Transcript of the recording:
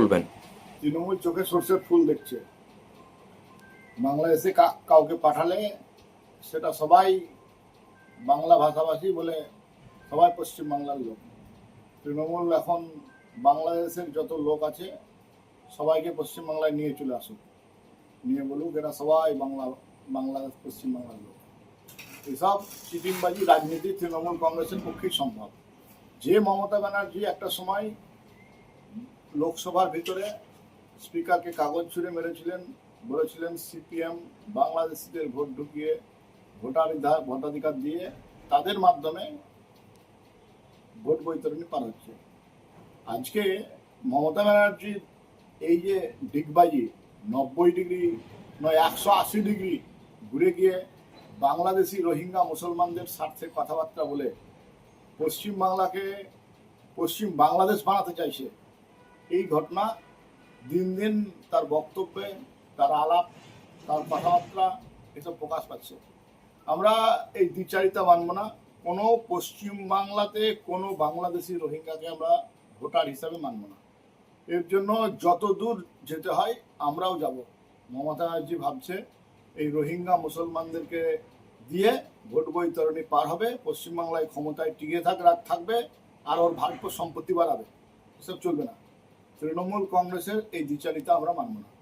বলবেন তৃণমূল চোখে সর্ষের ফুল দেখছে। বাংলাদেশে কাউকে পাঠালে সেটা সবাই বাংলা ভাষাভাষী বলে সবাই পশ্চিম বাংলার লোক। তৃণমূল এখন বাংলাদেশের যত লোক আছে সবাইকে পশ্চিম বাংলায় নিয়ে চলে আসুক। নিয়ে বলুক এরা সবাই বাংলা, বাংলাদেশ পশ্চিম বাংলার লোক। এসব চিটিংবাজি রাজনীতি তৃণমূল কংগ্রেসের পক্ষেই সম্ভব। যে মমতা ব্যানার্জি একটা সময় লোকসভার ভিতরে স্পিকারকে কাগজ ছুঁড়ে মেরেছিলেন, বলেছিলেন সিপিএম বাংলাদেশিদের ভোট ঢুকিয়ে ভোটাধিকার ভোটাধিকার দিয়ে তাদের মাধ্যমে ভোট বৈতরণী পার হচ্ছে। আজকে মমতা ব্যানার্জির এই যে ডিগবাজি, নব্বই ডিগ্রি, নয়, একশো আশি ডিগ্রি ঘুরে গিয়ে বাংলাদেশি রোহিঙ্গা মুসলমানদের স্বার্থে কথাবার্তা বলে পশ্চিম বাংলাকে পশ্চিম বাংলাদেশ বানাতে চাইছে এই ঘটনা দিন দিন তার বক্তব্যে, তার আলাপ, তার কথাবার্তা এসব প্রকাশ পাচ্ছে। আমরা এই দ্বিচারিতা মানব না। কোনো পশ্চিম বাংলাতে কোনো বাংলাদেশি রোহিঙ্গাকে আমরা ভোটার হিসাবে মানব না। এর জন্য যত দূর যেতে হয়, আমরাও যাব। মমতা ব্যানার্জি ভাবছে, এই রোহিঙ্গা মুসলমানদেরকে দিয়ে ভোট বৈতরণী পার হবে। পশ্চিমবাংলায় ক্ষমতায় টিকে থাক রাখ থাকবে, আর ওর ভাগ্য সম্পত্তি বাড়াবে। এসব চলবে না। তৃণমূল কংগ্রেসের এই দ্বিচারিতা আমরা মানব না।